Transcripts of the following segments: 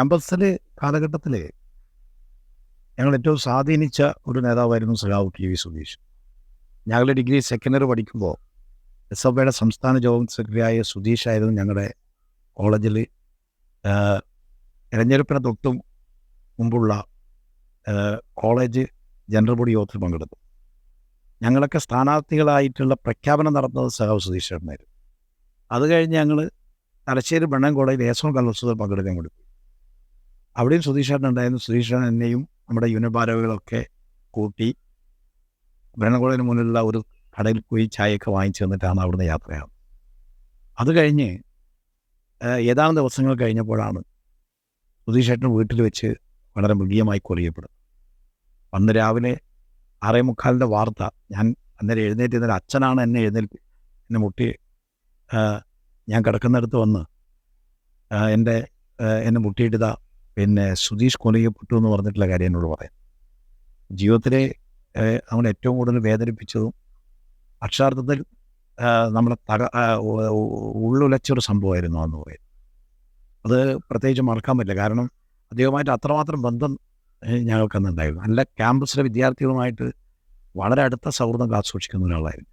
ക്യാമ്പസിൽ കാലഘട്ടത്തിൽ ഞങ്ങൾ ഏറ്റവും സ്വാധീനിച്ച ഒരു നേതാവായിരുന്നു സഖാവ് ടി വി സുധീഷ്. ഞങ്ങളുടെ ഡിഗ്രി സെക്കൻഡറി പഠിക്കുമ്പോൾ എസ് എഫ് ഐയുടെ സംസ്ഥാന ജോബ് സെക്രട്ടറിയായ സുധീഷ് ആയിരുന്നു ഞങ്ങളുടെ കോളേജിൽ തിരഞ്ഞെടുപ്പിന് തൊട്ടും മുമ്പുള്ള കോളേജ് ജനറൽ ബോഡി യോഗത്തിൽ പങ്കെടുത്തു. ഞങ്ങളൊക്കെ സ്ഥാനാർത്ഥികളായിട്ടുള്ള പ്രഖ്യാപനം നടന്നത് സഖാവ് സുധീഷേട്ടനായിരുന്നു അത് കഴിഞ്ഞ് ഞങ്ങൾ തലശ്ശേരി ബണ്ണൻ കോളേജിൽ ഏസോൺ കലോത്സവത്തിൽ പങ്കെടുക്കാൻ കൂടി പോയി. അവിടെയും സുധീഷേട്ടൻ ഉണ്ടായിരുന്നു സുധീഷേട്ടൻ എന്നെയും നമ്മുടെ യൂണിയൻ ഭാരവാഹികളൊക്കെ കൂട്ടി ഭരണകൂടത്തിന് മുന്നിലുള്ള ഒരു കടയിൽ പോയി ചായയൊക്കെ വാങ്ങിച്ചു തന്നിട്ടാണ് അവിടുന്ന് യാത്രയാണ് അത് കഴിഞ്ഞ് ഏതാനും ദിവസങ്ങൾ കഴിഞ്ഞപ്പോഴാണ് സുധീഷേട്ടൻ വീട്ടിൽ വെച്ച് വളരെ മൃഗീയമായി കൊറിയപ്പെടുന്നത്. അന്ന് രാവിലെ ആറേ മുക്കാലിന്റെ വാർത്ത ഞാൻ അന്നേരം എഴുന്നേറ്റ് ഇന്നലെ അച്ഛനാണ് എന്നെ എഴുന്നേൽപ്പി എന്നെ മുട്ടി ഞാൻ കിടക്കുന്നിടത്ത് വന്ന് എന്റെ എന്നെ മുട്ടിയിട്ടതാ പിന്നെ സുധീഷ് കൊലയപ്പെട്ടു എന്ന് പറഞ്ഞിട്ടുള്ള കാര്യം എന്നോട് പറയാം. ജീവിതത്തിലെ ആ, ഏറ്റവും കൂടുതൽ വേദനിപ്പിച്ചതും അക്ഷരാർത്ഥത്തിൽ നമ്മളെ തക ഉള്ളുലച്ചൊരു സംഭവമായിരുന്നു എന്ന് പറയും. അത് പ്രത്യേകിച്ച് മറക്കാൻ പറ്റില്ല. കാരണം അദ്ദേഹമായിട്ട് അത്രമാത്രം ബന്ധം ഏഹ്, ഞങ്ങൾക്കന്നുണ്ടായിരുന്നു നല്ല ക്യാമ്പസിലെ വിദ്യാർത്ഥികളുമായിട്ട് വളരെ അടുത്ത സൗഹൃദം കാത്തുസൂക്ഷിക്കുന്ന ഒരാളായിരുന്നു.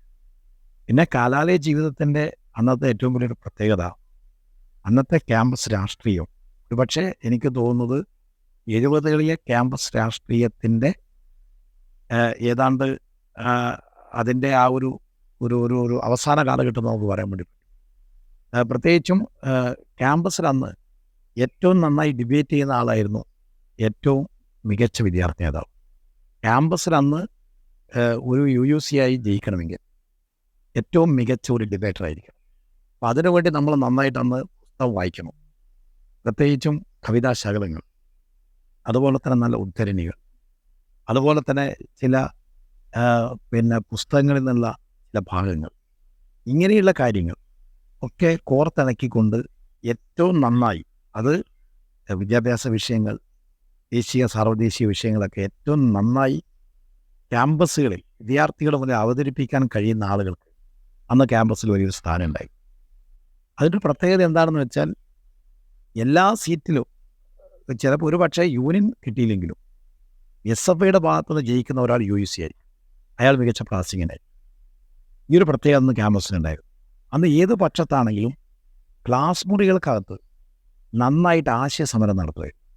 പിന്നെ കലാലയ ജീവിതത്തിന്റെ അന്നത്തെ ഏറ്റവും വലിയൊരു പ്രത്യേകത അന്നത്തെ ക്യാമ്പസ് രാഷ്ട്രീയം. ഒരുപക്ഷെ എനിക്ക് തോന്നുന്നത് എഴുപതുകളിലെ ക്യാമ്പസ് രാഷ്ട്രീയത്തിന്റെ ഏതാണ്ട് അതിന്റെ ആ ഒരു ഒരു ഒരു ഒരു അവസാന കാലഘട്ടം നമുക്ക് പറയാൻ വേണ്ടി പറ്റും. പ്രത്യേകിച്ചും ക്യാമ്പസിൽ അന്ന് ഏറ്റവും നന്നായി ഡിബേറ്റ് ചെയ്യുന്ന ആളായിരുന്നു ഏറ്റവും മികച്ച വിദ്യാർത്ഥി നേതാവ്. ക്യാമ്പസിൽ അന്ന് ഒരു യു യു സി ആയി ജയിക്കണമെങ്കിൽ ഏറ്റവും മികച്ച ഒരു ഡിബേറ്റർ ആയിരിക്കണം അപ്പം അതിനുവേണ്ടി നമ്മൾ നന്നായിട്ട് അന്ന് പുസ്തകം വായിക്കണം. പ്രത്യേകിച്ചും കവിതാ ശകലങ്ങൾ അതുപോലെ തന്നെ നല്ല ഉദ്ധരണികൾ. അതുപോലെ തന്നെ ചില പിന്നെ പുസ്തകങ്ങളിൽ നിന്നുള്ള ചില ഭാഗങ്ങൾ. ഇങ്ങനെയുള്ള കാര്യങ്ങൾ ഒക്കെ കോർത്തിണക്കിക്കൊണ്ട് ഏറ്റവും നന്നായി അത് വിദ്യാഭ്യാസ വിഷയങ്ങൾ ദേശീയ സാർവദേശീയ വിഷയങ്ങളൊക്കെ ഏറ്റവും നന്നായി ക്യാമ്പസുകളിൽ വിദ്യാർത്ഥികളെ മുന്നിൽ അവതരിപ്പിക്കാൻ കഴിയുന്ന ആളുകൾക്ക് അന്ന് ക്യാമ്പസിൽ വലിയൊരു സ്ഥാനം ഉണ്ടായി. അതിന്റെ പ്രത്യേകത എന്താണെന്ന് വെച്ചാൽ എല്ലാ സീറ്റിലും ചിലപ്പോൾ ഒരു പക്ഷേ യൂണിയൻ കിട്ടിയില്ലെങ്കിലും എസ് എഫ് ഐയുടെ ഭാഗത്തു നിന്ന് ജയിക്കുന്ന ഒരാൾ യു സി ആയി അയാൾ മികച്ച പ്രാസിംഗനായി ഈ ഒരു പ്രത്യേകത അന്ന് ക്യാമ്പസിനുണ്ടായിരുന്നു. അന്ന് ഏത് പക്ഷത്താണെങ്കിലും ക്ലാസ് മുറികൾക്കകത്ത് നന്നായിട്ട് ആശയ സമരം നടത്തുമായിരുന്നു.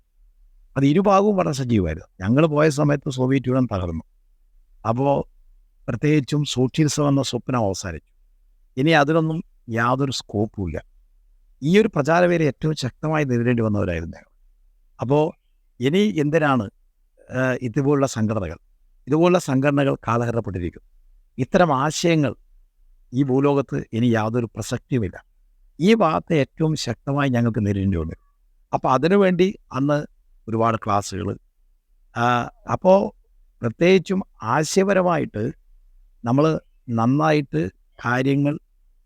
അത് ഇരുഭാഗവും വളരെ സജീവമായിരുന്നു. ഞങ്ങൾ പോയ സമയത്ത് സോവിയറ്റ് യൂണിയൻ തകർന്നു. അപ്പോൾ പ്രത്യേകിച്ചും സോഷ്യലിസം എന്ന സ്വപ്നം അവസാനിച്ചു. ഇനി അതിനൊന്നും യാതൊരു സ്കോപ്പും ഇല്ല. ഈ ഒരു പ്രചാരവേല ഏറ്റവും ശക്തമായി നേരിടേണ്ടി വന്നവരായിരുന്നു അപ്പോൾ ഇനി എന്തിനാണ് ഇതുപോലുള്ള സംഘടനകൾ? ഇതുപോലുള്ള സംഘടനകൾ കാലഹരണപ്പെട്ടിരിക്കും ഇത്തരം ആശയങ്ങൾ ഈ ഭൂലോകത്ത് ഇനി യാതൊരു പ്രസക്തിയുമില്ല. ഈ ഭാഗത്തെ ഏറ്റവും ശക്തമായി ഞങ്ങൾക്ക് നേരിടേണ്ടി വന്നു. അപ്പോൾ അതിനുവേണ്ടി അന്ന് ഒരുപാട് ക്ലാസ്സുകൾ അപ്പോൾ പ്രത്യേകിച്ചും ആശയപരമായിട്ട് നമ്മൾ നന്നായിട്ട് കാര്യങ്ങൾ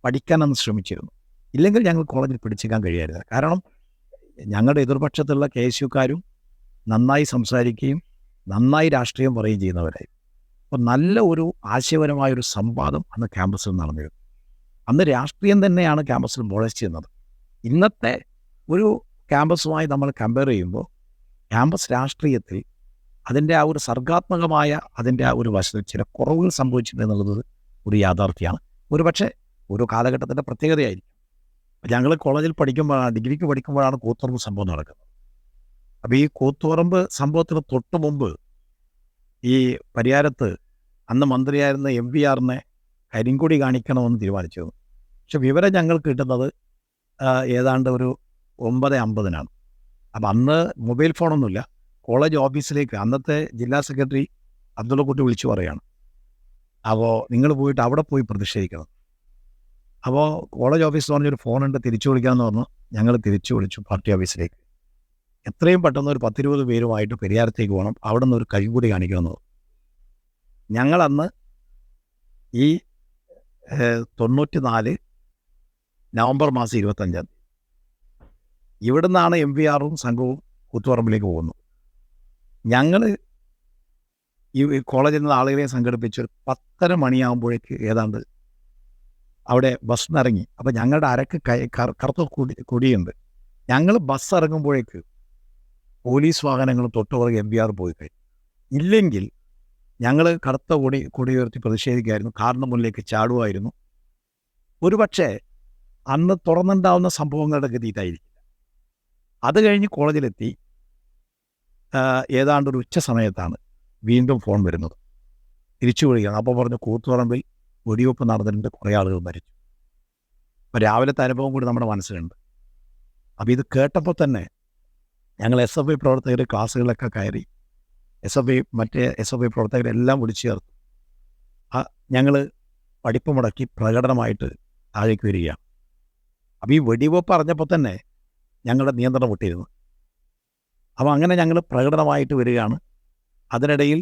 പഠിക്കാനെന്ന് ശ്രമിച്ചിരുന്നു. ഇല്ലെങ്കിൽ ഞങ്ങൾ കോളേജിൽ പിടിച്ചേക്കാൻ കഴിയായിരുന്നു കാരണം ഞങ്ങളുടെ എതിർപക്ഷത്തുള്ള കെ എസ് യുക്കാരും നന്നായി സംസാരിക്കുകയും നന്നായി രാഷ്ട്രീയം പറയുകയും ചെയ്യുന്നവരായി. അപ്പോൾ നല്ല ഒരു ആശയപരമായ ഒരു സംവാദം അന്ന് ക്യാമ്പസിൽ നടന്നിരുന്നു. അന്ന് രാഷ്ട്രീയം തന്നെയാണ് ക്യാമ്പസിൽ മുളച്ച് ചെയ്യുന്നത്. ഇന്നത്തെ ഒരു ക്യാമ്പസുമായി നമ്മൾ കമ്പയർ ചെയ്യുമ്പോൾ ക്യാമ്പസ് രാഷ്ട്രീയത്തിൽ അതിന്റെ ആ ഒരു സർഗാത്മകമായ അതിന്റെ ആ ഒരു വശത്തിൽ ചില കുറവുകൾ സംഭവിച്ചിട്ടുണ്ട് എന്നുള്ളത് ഒരു യാഥാർത്ഥ്യമാണ്. ഒരു പക്ഷേ ഓരോ കാലഘട്ടത്തിന്റെ പ്രത്യേകതയായിരിക്കും. ഞങ്ങൾ കോളേജിൽ പഠിക്കുമ്പോഴാണ് ഡിഗ്രിക്ക് പഠിക്കുമ്പോഴാണ് കൂത്തുറമ്പ് സംഭവം നടക്കുന്നത്. അപ്പോൾ ഈ കൂത്തുറമ്പ് സംഭവത്തിന് തൊട്ട് മുമ്പ് ഈ പരിയാരത്ത് അന്ന് മന്ത്രിയായിരുന്ന എം വി ആറിനെ കരിങ്കൊടി കാണിക്കണമെന്ന് തീരുമാനിച്ചിരുന്നു. പക്ഷെ വിവരം ഞങ്ങൾ കിട്ടുന്നത് ഏതാണ്ട് ഒരു ഒമ്പത് അമ്പതിനാണ്. അപ്പം അന്ന് മൊബൈൽ ഫോണൊന്നുമില്ല. കോളേജ് ഓഫീസിലേക്ക് അന്നത്തെ ജില്ലാ സെക്രട്ടറി അബ്ദുള്ളക്കുട്ടി വിളിച്ചു പറയാണ് അപ്പോൾ നിങ്ങൾ പോയിട്ട് അവിടെ പോയി പ്രതിഷേധിക്കണം. അപ്പോൾ കോളേജ് ഓഫീസിൽ പറഞ്ഞൊരു ഉണ്ട് തിരിച്ചു വിളിക്കാമെന്ന് പറഞ്ഞു. ഞങ്ങൾ തിരിച്ചു വിളിച്ചു പാർട്ടി ഓഫീസിലേക്ക് എത്രയും പെട്ടെന്ന് ഒരു പത്തിരുപത് പേരുമായിട്ട് പെരിയാരത്തേക്ക് പോകണം അവിടെ നിന്ന് ഒരു കഴിവുകൂടി കാണിക്കണമെന്ന്. ഞങ്ങളന്ന് ഈ തൊണ്ണൂറ്റി നാല് നവംബർ മാസം ഇരുപത്തഞ്ചാം തീയതി. ഇവിടെ നിന്നാണ് എം വി ആറും സംഘവും കൂത്തുപറമ്പിലേക്ക് പോകുന്നത്. ഞങ്ങൾ ഈ കോളേജിൽ നിന്ന് ആളുകളെ സംഘടിപ്പിച്ച് ഒരു പത്തര മണിയാകുമ്പോഴേക്ക് ഏതാണ്ട് അവിടെ ബസ് നിറങ്ങി അപ്പം ഞങ്ങളുടെ അരക്ക് കറുത്ത കൊടി കൊടിയുണ്ട്. ഞങ്ങൾ ബസ് ഇറങ്ങുമ്പോഴേക്ക് പോലീസ് വാഹനങ്ങളും തൊട്ടുപുറകെ എം ബി ആർ പോയി കഴിഞ്ഞു ഇല്ലെങ്കിൽ ഞങ്ങൾ കറുത്ത കൊടി കൊടി ഉയർത്തി പ്രതിഷേധിക്കുമായിരുന്നു കാറിന് മുന്നിലേക്ക് ചാടുമായിരുന്നു ഒരുപക്ഷെ അന്ന് തുറന്നുണ്ടാവുന്ന സംഭവങ്ങളുടെ ഗതി ഇതായിരിക്കില്ല. അത് കഴിഞ്ഞ് കോളേജിലെത്തി ഏതാണ്ട് ഒരു ഉച്ച സമയത്താണ് വീണ്ടും ഫോൺ വരുന്നത്. തിരിച്ചു വിളിക്കുക അപ്പോൾ പറഞ്ഞു കൂത്തുപറമ്പിൽ വെടിവെപ്പ് നടന്നിട്ടുണ്ട് കുറേ ആളുകൾ മരിച്ചു. അപ്പോൾ രാവിലത്തെ അനുഭവം കൂടി നമ്മുടെ മനസ്സിലുണ്ട്. അപ്പോൾ ഇത് കേട്ടപ്പോൾ തന്നെ ഞങ്ങൾ എസ് എഫ് ഐ പ്രവർത്തകർ ക്ലാസ്സുകളിലൊക്കെ കയറി എസ് എഫ് ഐ മറ്റേ എസ് എഫ് ഐ പ്രവർത്തകരെല്ലാം വിളിച്ചു ചേർത്തു. ഞങ്ങൾ പഠിപ്പ് മുടക്കി പ്രകടനമായിട്ട് താഴേക്ക് വരികയാണ്. അപ്പോൾ ഈ വെടിവെപ്പ് അറിഞ്ഞപ്പോൾ തന്നെ ഞങ്ങളുടെ നിയന്ത്രണം വിട്ടിരുന്നു. അപ്പോൾ അങ്ങനെ ഞങ്ങൾ പ്രകടനമായിട്ട് വരികയാണ്. അതിനിടയിൽ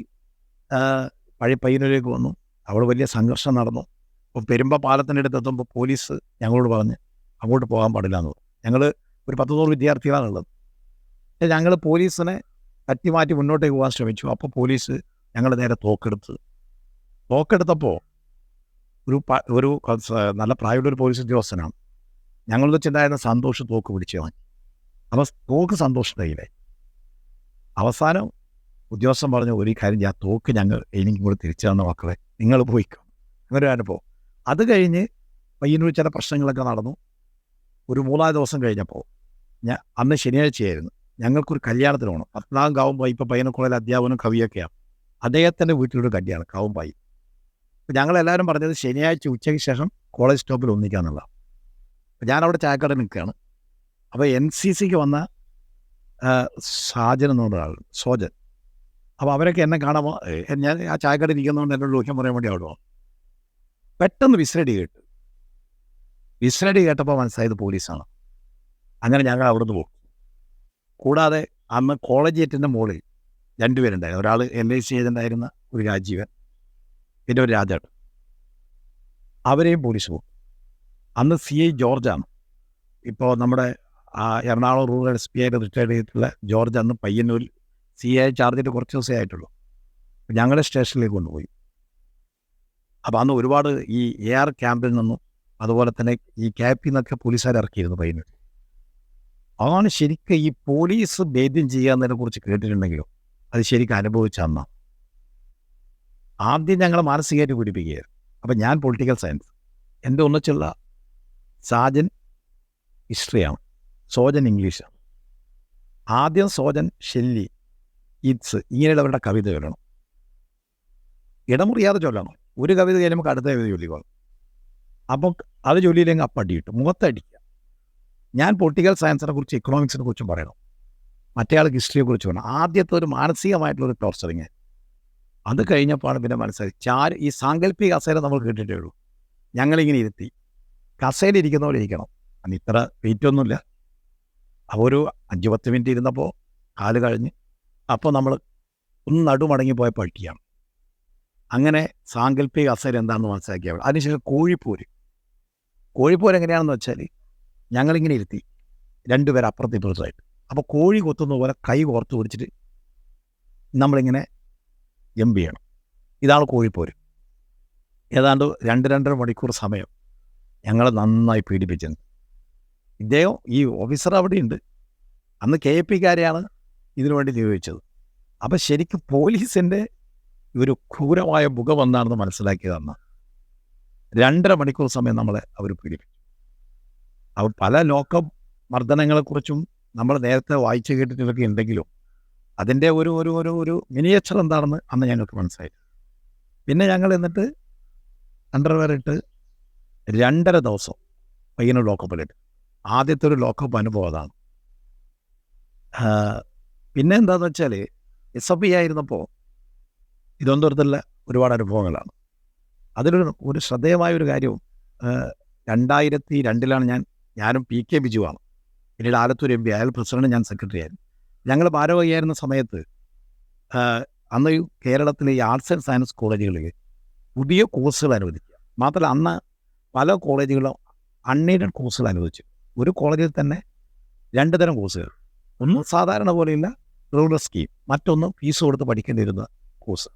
പഴയ പയ്യനൂരിലേക്ക് വന്നു. അവിടെ വലിയ സംഘർഷം നടന്നു. അപ്പോൾ പെരുമ്പ പാലത്തിന്റെ അടുത്ത് എത്തുമ്പോൾ പോലീസ് ഞങ്ങളോട് പറഞ്ഞ് അങ്ങോട്ട് പോകാൻ പാടില്ല എന്ന് പറഞ്ഞു. ഞങ്ങൾ ഒരു പത്ത് നൂറ് വിദ്യാർത്ഥികളാണുള്ളത് ഞങ്ങൾ പോലീസിനെ തട്ടിമാറ്റി മുന്നോട്ടേക്ക് പോകാൻ ശ്രമിച്ചു. അപ്പോൾ പോലീസ് ഞങ്ങൾ നേരെ തോക്കെടുത്ത്. തോക്കെടുത്തപ്പോൾ ഒരു ഒരു നല്ല പ്രായമുള്ള ഒരു പോലീസ് ഉദ്യോഗസ്ഥനാണ്. ഞങ്ങൾ വെച്ചുണ്ടായിരുന്ന സന്തോഷം തോക്ക് പിടിച്ചു വാങ്ങി അപ്പോൾ തോക്ക് സന്തോഷം അവസാനം ഉദ്യോഗസ്ഥൻ പറഞ്ഞു ഒരു കാര്യം ഞാൻ തോക്ക് ഞങ്ങൾ എനിക്കും കൂടെ തിരിച്ചു തന്ന മക്കളെ. നിങ്ങൾ പോയിക്കോ അങ്ങനെ ഒരു അനുഭവം. അത് കഴിഞ്ഞ് പയ്യന്നൂർ ചില പ്രശ്നങ്ങളൊക്കെ നടന്നു. ഒരു മൂന്നാൽ ദിവസം കഴിഞ്ഞപ്പോൾ ഞാൻ അന്ന് ശനിയാഴ്ചയായിരുന്നു. ഞങ്ങൾക്കൊരു കല്യാണത്തിന് പോകണം പത്നാം കാവുമ്പായി ഇപ്പോൾ പയ്യനക്കുളയിൽ അധ്യാപനം കവിയൊക്കെയാണ്. അദ്ദേഹത്തിന്റെ വീട്ടിലൊരു കല്യാണം കാവുമ്പായി. അപ്പോൾ ഞങ്ങളെല്ലാവരും പറഞ്ഞത് ശനിയാഴ്ച ഉച്ചയ്ക്ക് ശേഷം കോളേജ് സ്റ്റോപ്പിൽ ഒന്നിക്കാന്നുള്ള അപ്പോൾ ഞാനവിടെ ചായക്കട നിൽക്കുകയാണ്. അപ്പോൾ എൻ സി സിക്ക് വന്ന സാജൻ എന്നുള്ള ആൾ സോജൻ. അപ്പോൾ അവരൊക്കെ എന്നെ കാണുമ്പോൾ ഞാൻ ആ ചായക്കട ഇരിക്കുന്നതുകൊണ്ട് എന്നോട് ലോഹ്യം പറയാൻ വേണ്ടി അവിടെ. പെട്ടെന്ന് വിസിലടി കേട്ടു. വിസിലടി കേട്ടപ്പോൾ മനസ്സിലായത് പോലീസാണ്. അങ്ങനെ ഞങ്ങൾ അവിടുന്ന് പോകും കൂടാതെ അന്ന് കോളേജ് ഗേറ്റിന്റെ മുകളിൽ രണ്ടുപേരുണ്ടായിരുന്നു ഒരാൾ എൻ ഐ സി ഏജന്റായിരുന്ന ഒരു രാജീവൻ പിന്നെ ഒരു രാജാട്ട് അവരെയും പോലീസ് പോകും അന്ന് സി ഐ ജോർജാണ് ഇപ്പോൾ നമ്മുടെ ആ എറണാകുളം റൂറൽ എസ് പി ആയിട്ട് റിട്ടയർഡ് ചെയ്തിട്ടുള്ള ജോർജ് അന്ന് പയ്യന്നൂരിൽ സി ഐ ചാർജ് ചെയ്തിട്ട് കുറച്ച് ദിവസമേ ആയിട്ടുള്ളൂ. ഞങ്ങളെ സ്റ്റേഷനിലേക്ക് കൊണ്ടുപോയി. അപ്പോൾ അന്ന് ഒരുപാട് ഈ എ ആർ ക്യാമ്പിൽ നിന്നും അതുപോലെ തന്നെ ഈ ക്യാപ്പിൽ നിന്നൊക്കെ പോലീസുകാർ ഇറക്കിയിരുന്നു പൈന അതാണ് ശരിക്കും ഈ പോലീസ് ഭേദ്യം ചെയ്യാന്നതിനെ കുറിച്ച് കേട്ടിട്ടുണ്ടെങ്കിലും അത് ശരിക്കും അനുഭവിച്ച അന്ന. ആദ്യം ഞങ്ങളെ മാനസികമായിട്ട് പീഡിപ്പിക്കുകയായിരുന്നു. അപ്പം ഞാൻ പൊളിറ്റിക്കൽ സയൻസ് എന്റെ ഒന്നിച്ചുള്ള സാജൻ ഹിസ്റ്ററിയാണ് സോജൻ ഇംഗ്ലീഷാണ് ആദ്യം സോജൻ ഷെല്ലി ഇറ്റ്സ് ഇങ്ങനെയുള്ളവരുടെ കവിത ചൊല്ലണം ഇടമുറിയാതെ ചൊല്ലണം. ഒരു കവിത കഴിയുമ്പോൾ അടുത്ത കവിത ചൊല്ലിക്കോളും അപ്പം അത് ചൊല്ലിയില്ലെങ്കിൽ അപ്പം കിട്ടും. മുഖത്തടിക്കുക. ഞാൻ പൊളിറ്റിക്കൽ സയൻസിനെ കുറിച്ച് ഇക്കണോമിക്സിനെ കുറിച്ചും പറയണം. മറ്റേയാൾക്ക് ഹിസ്റ്ററിയെ കുറിച്ച് പറയണം. ആദ്യത്തെ ഒരു മാനസികമായിട്ടുള്ള ഒരു ടോർച്ചറിങ് അത് കഴിഞ്ഞപ്പോഴാണ് പിന്നെ മനസ്സിലായി. ചാര് ഈ സാങ്കല്പിക കസേര നമ്മൾ കേട്ടിട്ടേ ഉള്ളൂ. ഞങ്ങളിങ്ങനെ ഇരുത്തി. കസേര ഇരിക്കുന്ന പോലെ ഇരിക്കണം. അന്ന് ഇത്ര വെയിറ്റ് ഒന്നുമില്ല. അപ്പോൾ ഒരു അഞ്ച് പത്ത് മിനിറ്റ് ഇരുന്നപ്പോൾ കാൽ കഴിഞ്ഞ് അപ്പോൾ നമ്മൾ ഒന്ന് നടുമടങ്ങി പോയ പട്ടിയാണ്. അങ്ങനെ സാങ്കല്പിക അസർ എന്താണെന്ന് മനസ്സിലാക്കിയ അതിനുശേഷം കോഴിപ്പോര്. കോഴിപ്പോര് എങ്ങനെയാണെന്ന് വെച്ചാൽ ഞങ്ങളിങ്ങനെ ഇരുത്തി. രണ്ടുപേർ അപ്പുറത്ത് ഇപ്പുറത്തായിട്ട് അപ്പോൾ കോഴി കൊത്തുന്ന പോലെ കൈ കോർത്ത് പിടിച്ചിട്ട് നമ്മളിങ്ങനെ ജമ്പ് ചെയ്യണം. ഇതാണ് കോഴിപ്പോര്. ഏതാണ്ട് രണ്ട് രണ്ടര മണിക്കൂർ സമയം ഞങ്ങളെ നന്നായി പീഡിപ്പിച്ചിരുന്നു ഇദ്ദേഹം ഈ ഓഫീസർ അവിടെയുണ്ട്. അന്ന് കെ എ പിക്കാരെയാണ് ഇതിനു വേണ്ടി നിയോഗിച്ചത്. അപ്പം ശരിക്കും പോലീസിന്റെ ഒരു ക്രൂരമായ മുഖം എന്താണെന്ന് മനസ്സിലാക്കിയതാണ് രണ്ടര മണിക്കൂർ സമയം നമ്മളെ അവർ പീഡിപ്പിച്ചു. അവർ പല ലോക്ക മർദ്ദനങ്ങളെക്കുറിച്ചും നമ്മൾ നേരത്തെ വായിച്ചു കേട്ടിട്ടൊക്കെ ഉണ്ടെങ്കിലും അതിന്റെ ഒരു ഒരു ഒരു ഒരു മിനിയേച്ചർ എന്താണെന്ന് അന്ന് ഞങ്ങൾക്ക് മനസ്സിലായി പിന്നെ ഞങ്ങൾ എന്നിട്ട് അണ്ടർവെയർ ഇട്ട് രണ്ടര ദിവസം പയ്യന്നൂർ ലോക്കപ്പിലിട്ട് ആദ്യത്തെ ഒരു ലോക്കപ്പ് അനുഭവം അതാണ്. പിന്നെ എന്താണെന്ന് വെച്ചാൽ എസ് എഫ് ഐ ആയിരുന്നപ്പോൾ തിരുവനന്തപുരത്തുള്ള ഒരുപാട് അനുഭവങ്ങളാണ്. അതിലൊരു ഒരു ശ്രദ്ധേയമായ ഒരു കാര്യവും രണ്ടായിരത്തി രണ്ടിലാണ് ഞാൻ ഞാനും പി കെ ബിജുവാണ് പിന്നീട് ആലത്തൂർ എം പി അയാൾ പ്രസിഡന്റ് ഞാൻ സെക്രട്ടറി ആയിരുന്നു. ഞങ്ങൾ ഭാരവാഹിയായിരുന്ന സമയത്ത് അന്ന് കേരളത്തിലെ ഈ ആർട്സ് ആൻഡ് സയൻസ് കോളേജുകളിൽ പുതിയ കോഴ്സുകൾ അനുവദിക്കുക. മാത്രമല്ല അന്ന് പല കോളേജുകളും അൺഎയ്ഡഡ് കോഴ്സുകൾ അനുവദിച്ചു. ഒരു കോളേജിൽ തന്നെ രണ്ട് തരം കോഴ്സുകൾ. ഒന്ന് സാധാരണ പോലെയുള്ള റൂറൽ സ്കീം മറ്റൊന്ന് ഫീസ് കൊടുത്ത് പഠിക്കേണ്ടിയിരുന്ന കോഴ്സ്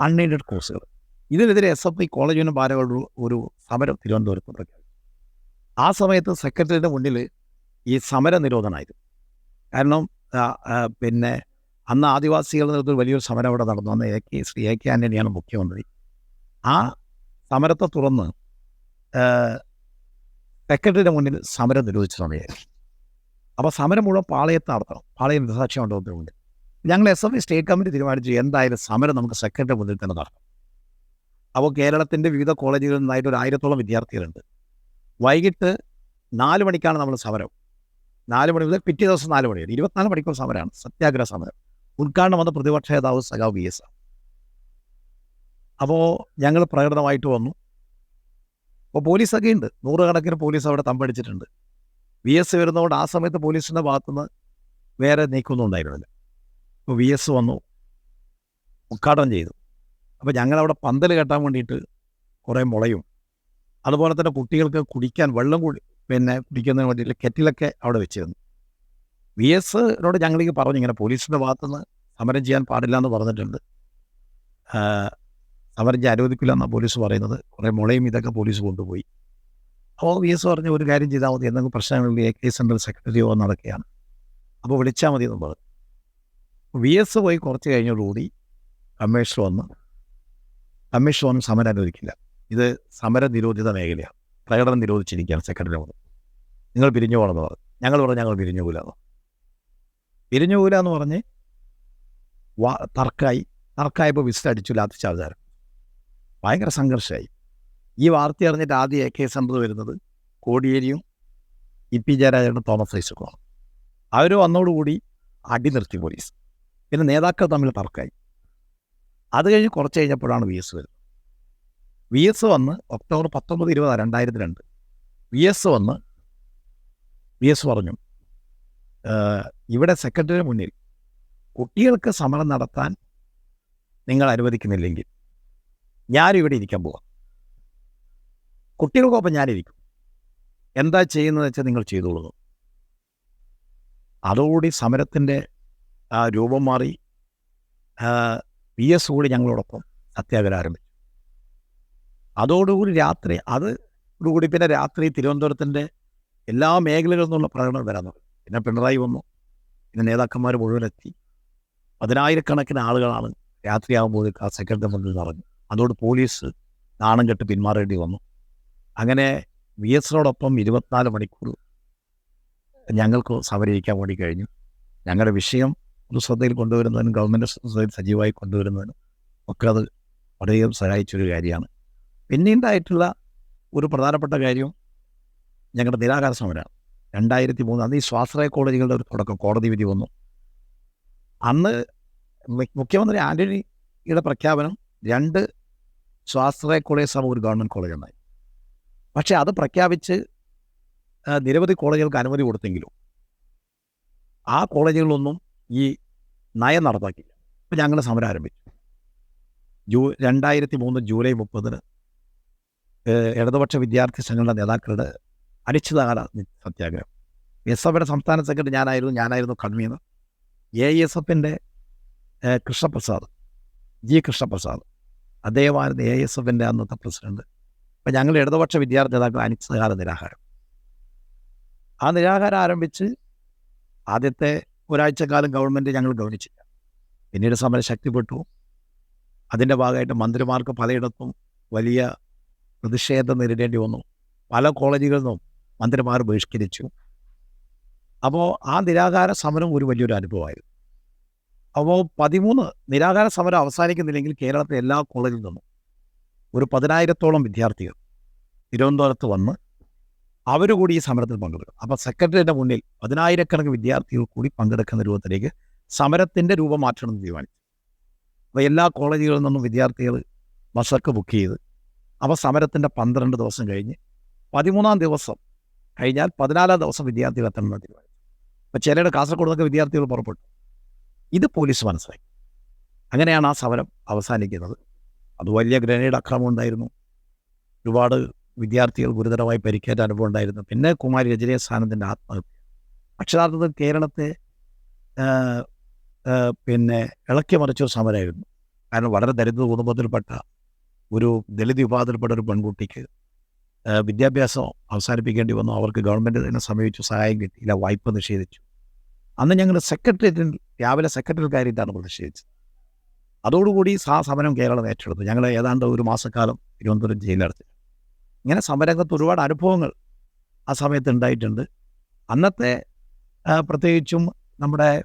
അൺഎയ്ഡഡ് കോഴ്സുകൾ ഇതിനെതിരെ S F I college union ഭാരവാഹികളുടെ ഒരു സമരം തിരുവനന്തപുരത്ത് പ്രഖ്യാപിച്ചു ആ സമയത്ത് സെക്രട്ടറിയുടെ മുന്നിൽ ഈ സമര നിരോധനമായിരുന്നു കാരണം പിന്നെ അന്ന് ആദിവാസികളുടെ നേതൃത്വത്തിൽ വലിയൊരു സമരം അവിടെ നടന്നു. അന്ന് A K Shri A K ആന്റണിയാണ് മുഖ്യമന്ത്രി. ആ സമരത്തെ തുടർന്ന് സെക്രട്ടറിയുടെ മുന്നിൽ സമരം നിരോധിച്ച സമയമായിരുന്നു. അപ്പോൾ സമരം മുഴുവൻ പാളയത്ത് നടത്തണം. പാളയം മണ്ഡപത്തിന് മുന്നിൽ ഞങ്ങൾ എസ് എഫ് സ്റ്റേറ്റ് കമ്മിറ്റി തീരുമാനിച്ചു എന്തായാലും സമരം നമുക്ക് സെക്രട്ടറി മുന്നിൽ തന്നെ നടത്തണം അപ്പോൾ കേരളത്തിന്റെ വിവിധ കോളേജുകളിൽ നിന്നായിട്ട് ഒരു ആയിരത്തോളം വിദ്യാർത്ഥികളുണ്ട്. വൈകിട്ട് നാല് മണിക്കാണ് നമ്മൾ സമരം. നാല് മണി മുതൽ പിറ്റേ ദിവസം നാല് മണി വരെ ഇരുപത്തിനാല് മണിക്കൂർ സമരമാണ്. സത്യാഗ്രഹ സമരം. ഉദ്ഘാടനം വന്ന പ്രതിപക്ഷ നേതാവ് സഖാവ് വി എസ് അപ്പോൾ ഞങ്ങൾ പ്രകടനമായിട്ട് വന്നു. അപ്പോൾ പോലീസൊക്കെ ഉണ്ട്. നൂറുകണക്കിന് പോലീസ് അവിടെ തമ്പടിച്ചിട്ടുണ്ട്. വി എസ് വരുന്നതുകൊണ്ട് ആ സമയത്ത് പോലീസിന്റെ ഭാഗത്തുനിന്ന് വേറെ നീക്കമൊന്നും ഉണ്ടായിരുന്നില്ല അപ്പോൾ വി എസ് വന്നു ഉദ്ഘാടനം ചെയ്തു. അപ്പോൾ ഞങ്ങളവിടെ പന്തൽ കെട്ടാൻ വേണ്ടിയിട്ട് കുറേ മുളയും അതുപോലെ തന്നെ കുട്ടികൾക്ക് കുടിക്കാൻ വെള്ളം കൂടി പിന്നെ കുടിക്കുന്നതിന് വേണ്ടിയിട്ട് കെറ്റിലൊക്കെ അവിടെ വെച്ചിരുന്നു. വി എസിനോട് ഞങ്ങൾക്ക് പറഞ്ഞു ഇങ്ങനെ പോലീസിന്റെ ഭാഗത്തുനിന്ന് സമരം ചെയ്യാൻ പാടില്ല എന്ന് പറഞ്ഞിട്ടുണ്ട്. സമരം ചെയ്യാൻ അനുവദിക്കില്ല എന്നാണ് പോലീസ് പറയുന്നത്. കുറേ മുളയും ഇതൊക്കെ പോലീസ് കൊണ്ടുപോയി. അപ്പോൾ വി എസ് പറഞ്ഞ ഒരു കാര്യം ചെയ്താൽ മതി. എന്തെങ്കിലും പ്രശ്നങ്ങളിൽ എ കെ സെൻട്രൽ സെക്രട്ടറിയോ നടക്കുകയാണ്. അപ്പോൾ വിളിച്ചാൽ മതി എന്ന് പറഞ്ഞു. വി എസ് പോയി കുറച്ച് കഴിഞ്ഞോടുകൂടി കമ്മീഷൻ വന്ന് കമ്മീഷൻ വന്ന് സമരം അനുവദിക്കില്ല. ഇത് സമര നിരോധിത മേഖലയാണ്. പ്രകടനം നിരോധിച്ചിരിക്കുകയാണ് സെക്രട്ടറി വന്ന്. നിങ്ങൾ പിരിഞ്ഞു പോകണമെന്ന് പറഞ്ഞു. ഞങ്ങൾ പറഞ്ഞു ഞങ്ങൾ പിരിഞ്ഞു പോകില്ലെന്ന് പിരിഞ്ഞു പോകില്ല എന്ന് പറഞ്ഞ് വാ തർക്കായി. തർക്കായപ്പോൾ വിസിൽ അടിച്ചു ലാത്തി ചാർജാരം ഭയങ്കര സംഘർഷമായി. ഈ വാർത്ത അറിഞ്ഞിട്ട് ആദ്യം എ കെ സെന്റർ വരുന്നത് കോടിയേരിയും ഇ പി ജയരാജനും തോമസ് ഐസക്കുമാണ്. അവർ വന്നോടുകൂടി അടി നിർത്തി പോലീസ്. പിന്നെ നേതാക്കൾ തമ്മിൽ തർക്കമായി. അത് കഴിഞ്ഞ് കുറച്ച് കഴിഞ്ഞപ്പോഴാണ് വി എസ് വരുന്നത്. വി എസ് വന്ന് ഒക്ടോബർ പത്തൊമ്പത് ഇരുപത് രണ്ടായിരത്തി രണ്ട് വി എസ് വന്ന് വി എസ് പറഞ്ഞു ഇവിടെ സെക്രട്ടറിയുടെ മുന്നിൽ കുട്ടികൾക്ക് സമരം നടത്താൻ നിങ്ങൾ അനുവദിക്കുന്നില്ലെങ്കിൽ ഞാനിവിടെ ഇരിക്കാൻ പോവാം. കുട്ടികൾക്കൊപ്പം ഞാനിരിക്കും. എന്താ ചെയ്യുന്നത് വെച്ചാൽ നിങ്ങൾ ചെയ്തോളൂ അതോടുകൂടി സമരത്തിന്റെ രൂപം മാറി പി എസ് കൂടി ഞങ്ങളോടൊപ്പം സത്യാഗ്രഹം ആരംഭിച്ചു. അതോടുകൂടി രാത്രി അത് കൂടി പിന്നെ രാത്രി തിരുവനന്തപുരത്തിന്റെ എല്ലാ മേഖലകളിൽ നിന്നുള്ള പ്രകടനം വരാൻ തുടങ്ങി. പിന്നെ പിണറായി വന്നു. പിന്നെ നേതാക്കന്മാർ മുഴുവൻ എത്തി പതിനായിരക്കണക്കിന് ആളുകളാണ് രാത്രിയാകുമ്പോൾ ആ സെക്രട്ടറി മുന്നിൽ നിറഞ്ഞു അതോട് പോലീസ് നാണം കെട്ട് പിന്മാറേണ്ടി വന്നു. അങ്ങനെ വി എസിനോടൊപ്പം ഇരുപത്തിനാല് മണിക്കൂർ ഞങ്ങൾക്ക് സമരയിക്കാൻ വേണ്ടി കഴിഞ്ഞു. ഞങ്ങളുടെ വിഷയം ഒരു ശ്രദ്ധയിൽ കൊണ്ടുവരുന്നതിനും ഗവൺമെന്റ് ശ്രദ്ധയിൽ സജീവമായി കൊണ്ടുവരുന്നതിനും ഒക്കെ അത് വളരെയധികം സഹായിച്ചൊരു കാര്യമാണ്. പിന്നീണ്ടായിട്ടുള്ള ഒരു പ്രധാനപ്പെട്ട കാര്യം ഞങ്ങളുടെ നിരാകാര സമരമാണ്. രണ്ടായിരത്തി മൂന്ന് അന്ന് ഈ സ്വാശ്രയ കോളേജുകളുടെ ഒരു തുടക്കം കോടതി വിധി വന്നു. അന്ന് മുഖ്യമന്ത്രി ആന്റണിയുടെ പ്രഖ്യാപനം രണ്ട് സ്വാശ്രയ കോളേജ് സമൂഹം ഒരു ഗവൺമെന്റ് കോളേജ് ഉണ്ടായി പക്ഷേ അത് പ്രഖ്യാപിച്ച് നിരവധി കോളേജുകൾക്ക് അനുമതി കൊടുത്തെങ്കിലും ആ കോളേജുകളൊന്നും ഈ നയം നടപ്പാക്കില്ല അപ്പം ഞങ്ങൾ സമരം ആരംഭിച്ചു. ജൂ രണ്ടായിരത്തി മൂന്ന് ജൂലൈ മുപ്പതിന് ഇടതുപക്ഷ വിദ്യാർത്ഥി സംഘടന നേതാക്കളുടെ അനിശ്ചിതകാല സത്യാഗ്രഹം. എസ് എഫിന്റെ സംസ്ഥാന സെക്രട്ടറി ഞാനായിരുന്നു ഞാനായിരുന്നു കൺവീനർ. എ എസ് എഫിന്റെ കൃഷ്ണപ്രസാദ് ജി കൃഷ്ണപ്രസാദ്. അദ്ദേഹമായിരുന്നു എ എസ് എഫിന്റെ അന്നത്തെ പ്രസിഡന്റ്. അപ്പം ഞങ്ങൾ ഇടതുപക്ഷ വിദ്യാർത്ഥി നേതാക്കൾ അനിശ്ചിതകാല നിരാഹാരം. ആ നിരാഹാരം ആരംഭിച്ച് ആദ്യത്തെ ഒരാഴ്ച കാലം ഗവൺമെന്റ് ഞങ്ങൾ ഗൗനിച്ചില്ല. പിന്നീട് സമരം ശക്തിപ്പെട്ടു. അതിന്റെ ഭാഗമായിട്ട് മന്ത്രിമാർക്ക് പലയിടത്തും വലിയ പ്രതിഷേധം നേരിടേണ്ടി വന്നു. പല കോളേജുകളിൽ നിന്നും മന്ത്രിമാർ ബഹിഷ്കരിച്ചു. അപ്പോൾ ആ നിരാകാര സമരം ഒരു വലിയൊരു അനുഭവമായിരുന്നു. അപ്പോൾ പതിമൂന്ന് നിരാകാര സമരം അവസാനിക്കുന്നില്ലെങ്കിൽ കേരളത്തിലെ എല്ലാ കോളേജിൽ നിന്നും ഒരു പതിനായിരത്തോളം വിദ്യാർത്ഥികൾ തിരുവനന്തപുരത്ത് വന്ന് അവർ കൂടി ഈ സമരത്തിൽ പങ്കെടുക്കും. അപ്പോൾ സെക്രട്ടറിയുടെ മുന്നിൽ പതിനായിരക്കണക്കിന് വിദ്യാർത്ഥികൾ കൂടി പങ്കെടുക്കുന്ന രൂപത്തിലേക്ക് സമരത്തിന്റെ രൂപം മാറ്റണമെന്ന് തീരുമാനിച്ചു. അപ്പോൾ എല്ലാ കോളേജുകളിൽ നിന്നും വിദ്യാർത്ഥികൾ ബസ്സൊക്കെ ബുക്ക് ചെയ്ത് അപ്പോൾ സമരത്തിന്റെ പന്ത്രണ്ട് ദിവസം കഴിഞ്ഞ് പതിമൂന്നാം ദിവസം കഴിഞ്ഞാൽ പതിനാലാം ദിവസം വിദ്യാർത്ഥികൾ എത്തണമെന്ന് തീരുമാനിച്ചു. അപ്പോൾ ചിലയുടെ കാസർഗോഡ് നിന്നൊക്കെ വിദ്യാർത്ഥികൾ പുറപ്പെട്ടു. ഇത് പോലീസ് മനസ്സിലാക്കി. അങ്ങനെയാണ് ആ സമരം അവസാനിക്കുന്നത്. അത് വലിയ ഗ്രനേഡ് അക്രമം ഉണ്ടായിരുന്നു. ഒരുപാട് വിദ്യാർത്ഥികൾ ഗുരുതരമായി പരിക്കേറ്റ അനുഭവം ഉണ്ടായിരുന്നു. പിന്നെ കുമാരി രജനീയ സ്ഥാനത്തിന്റെ ആത്മഹത്യ. അക്ഷരാർത്ഥത്തിൽ കേരളത്തെ പിന്നെ ഇളക്കി മറിച്ചൊരു സമരമായിരുന്നു. കാരണം വളരെ ദരിദ്ര കുടുംബത്തിൽപ്പെട്ട ഒരു ദളിത് വിഭാഗത്തിൽപ്പെട്ട ഒരു പെൺകുട്ടിക്ക് വിദ്യാഭ്യാസം അവസാനിപ്പിക്കേണ്ടി വന്നു. അവർക്ക് ഗവൺമെന്റ് തന്നെ സമീപിച്ചു സഹായം കിട്ടിയില്ല വായ്പ നിഷേധിച്ചു. അന്ന് ഞങ്ങൾ സെക്രട്ടേറിയറ്റിൽ രാവിലെ സെക്രട്ടറി കയറിയിട്ടാണ് പ്രതിഷേധിച്ചത്. അതോടുകൂടി ആ സമരം കേരളം ഏറ്റെടുത്തു. ഞങ്ങൾ ഏതാണ്ട് ഒരു മാസക്കാലം തിരുവനന്തപുരം ജയിലടച്ചു ഇങ്ങനെ സമരംഗത്ത് ഒരുപാട് അനുഭവങ്ങൾ ആ സമയത്ത് ഉണ്ടായിട്ടുണ്ട്. അന്നത്തെ പ്രത്യേകിച്ചും നമ്മുടെ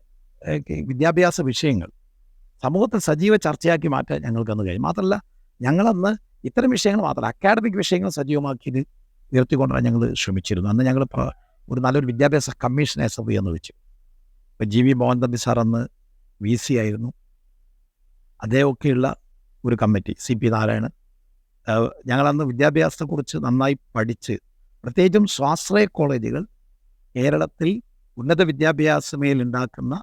വിദ്യാഭ്യാസ വിഷയങ്ങൾ സമൂഹത്തെ സജീവ ചർച്ചയാക്കി മാറ്റാൻ ഞങ്ങൾക്കന്ന് കഴിയും മാത്രമല്ല ഞങ്ങളന്ന് ഇത്തരം വിഷയങ്ങൾ മാത്രമല്ല അക്കാഡമിക് വിഷയങ്ങൾ സജീവമാക്കി ഉയർത്തിക്കൊണ്ടുവരാൻ ഞങ്ങൾ ശ്രമിച്ചിരുന്നു. അന്ന് ഞങ്ങൾ ഒരു നല്ലൊരു വിദ്യാഭ്യാസ കമ്മീഷൻ എസ് എഫ് എന്ന് വെച്ചു ഇപ്പം G. V. Mohan Thampi sir അന്ന് വി സി ആയിരുന്നു. അദ്ദേഹമൊക്കെയുള്ള ഒരു കമ്മിറ്റി സി പി നാരായണൻ. ഞങ്ങളന്ന് വിദ്യാഭ്യാസത്തെക്കുറിച്ച് നന്നായി പഠിച്ച് പ്രത്യേകിച്ചും സ്വാശ്രയ കോളേജുകൾ കേരളത്തിൽ ഉന്നത വിദ്യാഭ്യാസ മേലുണ്ടാക്കുന്ന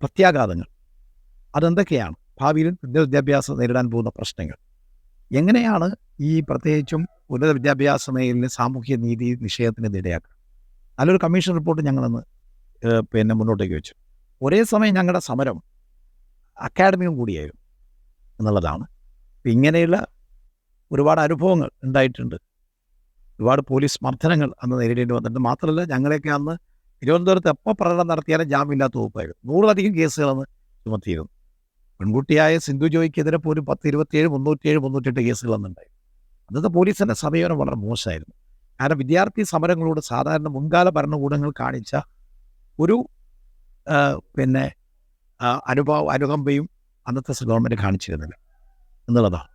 പ്രത്യാഘാതങ്ങൾ. അതെന്തൊക്കെയാണ്? ഭാവിയിൽ ഉന്നത വിദ്യാഭ്യാസം നേരിടാൻ പോകുന്ന പ്രശ്നങ്ങൾ. എങ്ങനെയാണ് ഈ പ്രത്യേകിച്ചും ഉന്നത വിദ്യാഭ്യാസ മേഖലയിലെ സാമൂഹ്യ നീതി നിഷേധത്തിന് ഇടയാക്കുക? നല്ലൊരു കമ്മീഷൻ റിപ്പോർട്ട് ഞങ്ങളന്ന് പിന്നെ മുന്നോട്ടേക്ക് വെച്ചു. ഒരേ സമയം ഞങ്ങളുടെ സമരം അക്കാഡമിയും കൂടിയായിരുന്നു എന്നുള്ളതാണ്. അപ്പം ഇങ്ങനെയുള്ള ഒരുപാട് അനുഭവങ്ങൾ ഉണ്ടായിട്ടുണ്ട്. ഒരുപാട് പോലീസ് മർദ്ദനങ്ങൾ അന്ന് നേരിടേണ്ടി വന്നിട്ടുണ്ട്. മാത്രമല്ല ഞങ്ങളെയൊക്കെ അന്ന് തിരുവനന്തപുരത്ത് എപ്പോൾ പ്രകടനം നടത്തിയാലും ജാമ്യമില്ലാത്ത വകുപ്പായിരുന്നു. നൂറിലധികം കേസുകളന്ന് ചുമത്തിയിരുന്നു. പെൺകുട്ടിയായ സിന്ധു ജോയിക്കെതിരെ പോലും പത്ത് ഇരുപത്തിയേഴ് മുന്നൂറ്റിയേഴ് മുന്നൂറ്റെട്ട് കേസുകൾ അന്നുണ്ടായി. അന്നത്തെ പോലീസിന്റെ സമീപനം വളരെ മോശമായിരുന്നു. കാരണം വിദ്യാർത്ഥി സമരങ്ങളോട് സാധാരണ മുൻകാല ഭരണകൂടങ്ങൾ കാണിച്ച ഒരു പിന്നെ അനുഭവ അനുകമ്പയും അന്നത്തെ ഗവൺമെന്റ് കാണിച്ചിരുന്നില്ല എന്നുള്ളതാണ്.